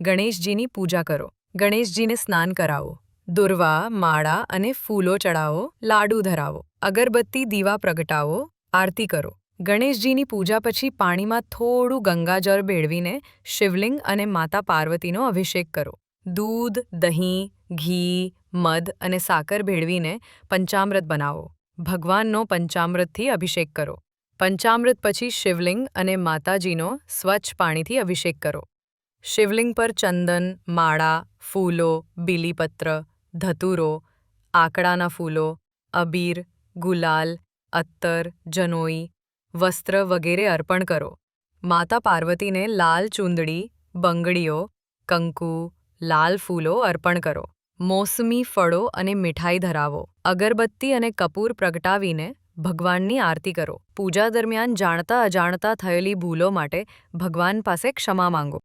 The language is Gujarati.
ગણેશજીની પૂજા કરો. ગણેશજીને સ્નાન કરાવો. દુર્વા, માળા અને ફૂલો ચડાવો, લાડુ ધરાવો. અગરબત્તી, દીવા પ્રગટાવો, આરતી કરો. ગણેશજીની પૂજા પછી પાણીમાં થોડું ગંગાજળ ભેળવીને શિવલિંગ અને માતા પાર્વતીનો અભિષેક કરો. દૂધ, દહીં, ઘી, મધ અને સાકર ભેળવીને પંચામૃત બનાવો. ભગવાનનો પંચામૃતથી અભિષેક કરો. પંચામૃત પછી શિવલિંગ અને માતાજીનો સ્વચ્છ પાણીથી અભિષેક કરો. શિવલિંગ પર ચંદન, માળા, ફૂલો, બીલીપત્ર, ધતુરો, આકડાના ફૂલો, અબીર, ગુલાલ, અત્તર, જનોઈ, વસ્ત્ર વગેરે અર્પણ કરો. માતા પાર્વતીને લાલ ચૂંદડી, બંગડીઓ, કંકુ, લાલ ફૂલો અર્પણ કરો. મોસમી ફળો અને મીઠાઈ ધરાવો. અગરબત્તી અને કપૂર પ્રગટાવીને ભગવાનની આરતી કરો. પૂજા દરમિયાન જાણતા અજાણતા થયેલી ભૂલો માટે ભગવાન પાસે ક્ષમા માંગો.